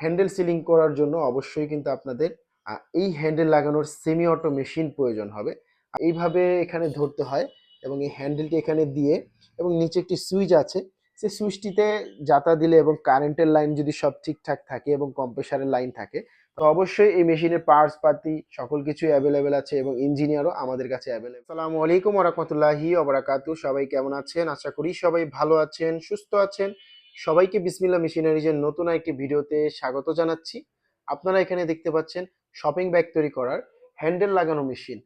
Handle ceiling করার জন্য অবশ্যই কিন্তু আপনাদের এই হ্যান্ডেল লাগানোর সেমি অটো মেশিন প্রয়োজন হবে। এইভাবে এখানে ধরতে হয় এবং এই হ্যান্ডেলটি এখানে দিয়ে এবং নিচে একটি সুইচ আছে। সেই সুইচটিতে যাতা দিলে এবং কারেন্টের লাইন যদি সব ঠিকঠাক থাকে এবং কম্প্রেসারের লাইন থাকে, তো অবশ্যই এই মেশিনের পার্টস পাতি সকল কিছু অ্যাভেলেবেল আছে এবং ইঞ্জিনিয়ারও আমাদের কাছে অ্যাভেলেবেল আসসালামু আলাইকুম ওরহমতুল্লাহি ওবরাকাতু সবাই কেমন আছেন? আশা করি সবাই ভালো আছেন, সুস্থ আছেন। সবাইকে বিসমিল্লা মেশিনারিজের নতুন একটি ভিডিওতে স্বাগত জানাচ্ছি। আপনারা এখানে দেখতে পাচ্ছেন শপিং ব্যাগ তৈরি করার হ্যান্ডেল লাগানো মেশিন,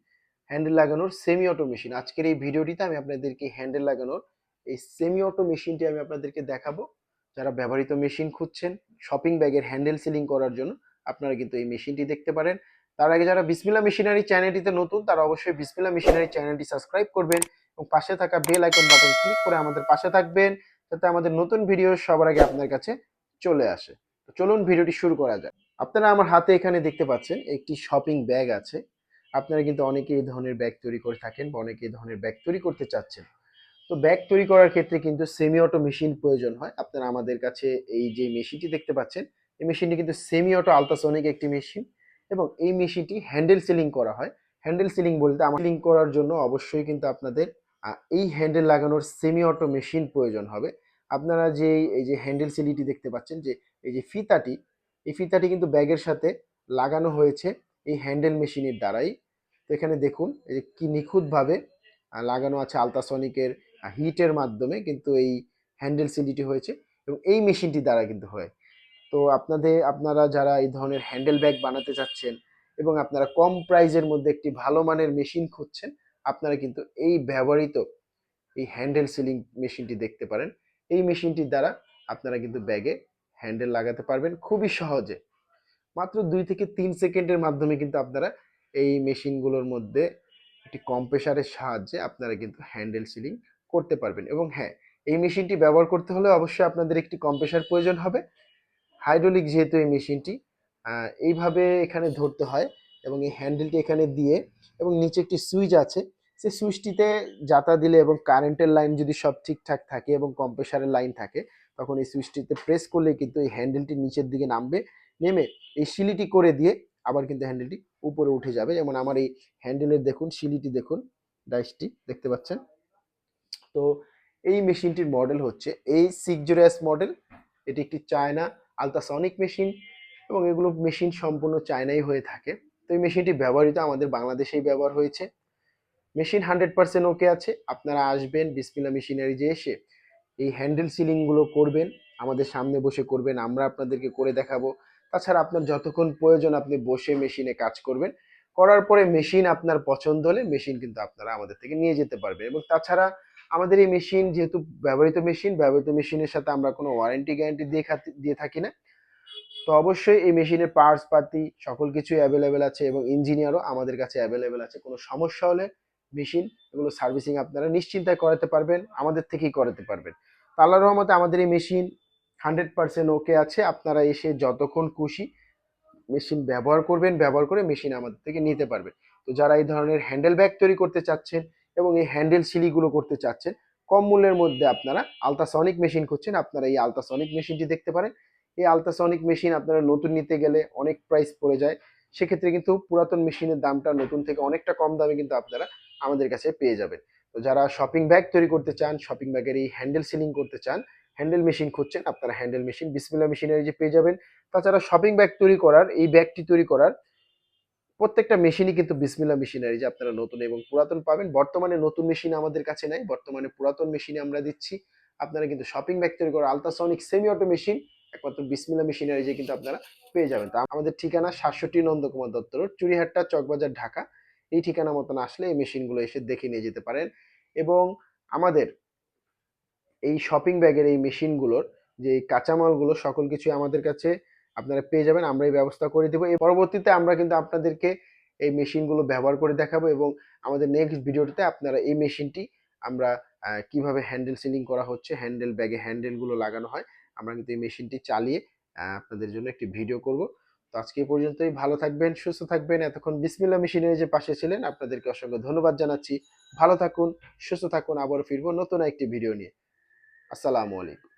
হ্যান্ডেল লাগানোর সেমি অটো মেশিন। আজকের এই ভিডিওটিতে আমি আপনাদেরকে হ্যান্ডেল লাগানোর এই সেমি অটো মেশিনটি আমি আপনাদেরকে দেখাবো। যারা ব্যবহৃত মেশিন খুঁজছেন, শপিং ব্যাগের হ্যান্ডেল সিলিং করার জন্য আপনারা কিন্তু এই মেশিনটি দেখতে পারেন। তার আগে যারা বিসমিল্লা মেশিনারি চ্যানেলটিতে নতুন, তারা অবশ্যই বিসমিল্লা মেশিনারি চ্যানেলটি সাবস্ক্রাইব করবেন এবং পাশে থাকা বেল আইকন বাটন ক্লিক করে আমাদের পাশে থাকবেন। যাতে আমাদের নতুন ভিডিও সবার আগে আপনার কাছে চলে আসে। তো চলুন ভিডিওটি শুরু করা যাক। আপনারা আমার হাতে এখানে দেখতে পাচ্ছেন একটি শপিং ব্যাগ আছে। আপনারা কিন্তু অনেকে এই ধরনের ব্যাগ তৈরি করে থাকেন বা অনেকে এই ধরনের ব্যাগ তৈরি করতে চাচ্ছেন। তো ব্যাগ তৈরি করার ক্ষেত্রে কিন্তু সেমি অটো মেশিন প্রয়োজন হয়। আপনারা আমাদের কাছে এই যে মেশিনটি দেখতে পাচ্ছেন, এই মেশিনটি কিন্তু সেমি অটো আলট্রাসনিক একটি মেশিন এবং এই মেশিনটি হ্যান্ডেল সিলিং করা হয়। হ্যান্ডেল সিলিং বলতে আমার সিলিং করার জন্য অবশ্যই কিন্তু আপনাদের এই হ্যান্ডেল লাগানোর সেমি অটো মেশিন প্রয়োজন হবে। আপনারা যে এই যে হ্যান্ডেল সিলিটি দেখতে পাচ্ছেন যে, এই যে ফিতাটি, এই ফিতাটি কিন্তু ব্যাগের সাথে লাগানো হয়েছে এই হ্যান্ডেল মেশিনের দ্বারাই। তো এখানে দেখুন, এই যে কী নিখুঁতভাবে লাগানো আছে আলট্রাসনিকের হিটের মাধ্যমে কিন্তু এই হ্যান্ডেল সিলিটি হয়েছে এবং এই মেশিনটি দ্বারা কিন্তু হয়। তো আপনাদের, আপনারা যারা এই ধরনের হ্যান্ডেল ব্যাগ বানাতে চাচ্ছেন এবং আপনারা কম প্রাইজের মধ্যে একটি ভালো মানের মেশিন খুঁজছেন আপনারা কিন্তু এই ব্যবহৃত এই হ্যান্ডেল সিলিং মেশিনটি দেখতে পারেন। এই মেশিনটির দ্বারা আপনারা কিন্তু ব্যাগে হ্যান্ডেল লাগাতে পারবেন খুবই সহজে। মাত্র দুই থেকে তিন সেকেন্ডের মাধ্যমে কিন্তু আপনারা এই মেশিনগুলোর মধ্যে একটি কম্প্রেসারের সাহায্যে আপনারা কিন্তু হ্যান্ডেল সিলিং করতে পারবেন। এবং হ্যাঁ এই মেশিনটি ব্যবহার করতে হলে অবশ্যই আপনাদের একটি কম্প্রেসার প্রয়োজন হবে। হাইড্রোলিক যেহেতু এই মেশিনটি এইভাবে এখানে ধরতে হয় এবং এই হ্যান্ডেলটি এখানে দিয়ে এবং নিচে একটি সুইচ আছে। সেই সুইচটিতে যাতা দিলে এবং কারেন্টের লাইন যদি সব ঠিকঠাক থাকে এবং কম্প্রেসারের লাইন থাকে, তখন এই সুইচটিতে প্রেস করলে কিন্তু এই হ্যান্ডেলটি নিচের দিকে নামবে, নেমে এই শিলিটি করে দিয়ে আবার কিন্তু হ্যান্ডেলটি উপরে উঠে যাবে। যেমন আমার এই হ্যান্ডেলের দেখুন, শিলিটি দেখুন ডাইসটি দেখতে পাচ্ছেন? তো এই মেশিনটির মডেল হচ্ছে এই সিক্স জিরো এস মডেল এটি একটি চায়না আলট্রাসনিক মেশিন এবং এগুলো মেশিন সম্পূর্ণ চায়নাই হয়ে থাকে। তো এই মেশিনটি ব্যবহৃত আমাদের বাংলাদেশেই ব্যবহার হয়েছে। মেশিন হান্ড্রেড পার্সেন্ট ওকে আছে। আপনারা আসবেন বিসমিল্লা মেশিনারি যে এসে এই হ্যান্ডেল সিলিংগুলো করবেন, আমাদের সামনে বসে করবেন, আমরা আপনাদেরকে করে দেখাবো। তাছাড়া আপনার যতক্ষণ প্রয়োজন আপনি বসে মেশিনে কাজ করবেন। করার পরে মেশিন আপনার পছন্দ হলে মেশিন কিন্তু আপনারা আমাদের থেকে নিয়ে যেতে পারবেন। এবং তাছাড়া আমাদের এই মেশিন যেহেতু ব্যবহৃত মেশিন, ব্যবহৃত মেশিনের সাথে আমরা কোনো ওয়ারেন্টি গ্যারান্টি দিয়ে দিয়ে থাকি না। তো অবশ্যই এই মেশিনের পার্টস পাতি সকল কিছুই অ্যাভেলেবেল আছে এবং ইঞ্জিনিয়ারও আমাদের কাছে অ্যাভেলেবেল আছে। কোনো সমস্যা হলে মেশিন এগুলো সার্ভিসিং আপনারা নিশ্চিন্তায় করাতে পারবেন, আমাদের থেকেই করাতে পারবেন। তো আল্লাহ রহমতে আমাদের এই মেশিন হান্ড্রেড পার্সেন্ট ওকে আছে। আপনারা এসে যতক্ষণ খুশি মেশিন ব্যবহার করবেন, ব্যবহার করে মেশিন আমাদের থেকে নিতে পারবেন। তো যারা এই ধরনের হ্যান্ডেল ব্যাগ তৈরি করতে চাচ্ছেন এবং এই হ্যান্ডেল সিলিগুলো করতে চাচ্ছেন, কম মূল্যের মধ্যে আপনারা আলট্রাসনিক মেশিন খুঁজছেন, আপনারা এই আলট্রাসনিক মেশিনটি দেখতে পারেন। এই আলট্রাসনিক মেশিন আপনারা নতুন নিতে গেলে অনেক প্রাইস পড়ে যায়। সেক্ষেত্রে কিন্তু পুরাতন মেশিনের দামটা নতুন থেকে অনেকটা কম দামে কিন্তু আপনারা আমাদের কাছে পেয়ে যাবেন। তো যারা শপিং ব্যাগ তৈরি করতে চান শপিং ব্যাগের এই হ্যান্ডেল সিলিং করতে চান হ্যান্ডেল মেশিন খুঁজছেন, আপনারা হ্যান্ডেল মেশিন বিসমিল্লা মেশিনের যে পেয়ে যাবেন। তাছাড়া শপিং ব্যাগ তৈরি করার, এই ব্যাগটি তৈরি করার প্রত্যেকটা মেশিনই কিন্তু বিসমিল্লা মেশিনারি যে আপনারা নতুন এবং পুরাতন পাবেন। বর্তমানে নতুন মেশিন আমাদের কাছে নাই, বর্তমানে পুরাতন মেশিনে আমরা দিচ্ছি। আপনারা কিন্তু শপিং ব্যাগ তৈরি করা আলট্রাসনিক সেমি অটো মেশিন একমাত্র বিসমিল্লা মেশিনারি যে কিন্তু আপনারা পেয়ে যাবেন। তা আমাদের ঠিকানা সাতষট্টি নন্দকুমার দত্ত রোড চুরিহাট্টা চকবাজার, ঢাকা। এই ঠিকানা মতন আসলে এই মেশিনগুলো এসে দেখে নিয়ে যেতে পারেন। এবং আমাদের এই শপিং ব্যাগের এই মেশিনগুলোর যে কাঁচামালগুলো, সকল কিছুই আমাদের কাছে আপনারা পেয়ে যাবেন। আমরা এই ব্যবস্থা করে দেবো। এই পরবর্তীতে আমরা কিন্তু আপনাদেরকে এই মেশিনগুলো ব্যবহার করে দেখাবো এবং আমাদের নেক্সট ভিডিওটিতে আপনারা এই মেশিনটি আমরা কীভাবে হ্যান্ডেল সিলিং করা হচ্ছে হ্যান্ডেল ব্যাগে হ্যান্ডেলগুলো লাগানো হয় আমরা কিন্তু এই মেশিনটি চালিয়ে আপনাদের জন্য একটি ভিডিও করব। তো আজকে পর্যন্তই। ভালো থাকবেন, সুস্থ থাকবেন। এতক্ষণ বিসমিল্লা মেশিনের যে পাশে ছিলেন, আপনাদেরকে অসংখ্য ধন্যবাদ জানাচ্ছি। ভালো থাকুন, সুস্থ থাকুন। আবার ফিরবো নতুন একটি ভিডিও নিয়ে। আসসালামু আলাইকুম।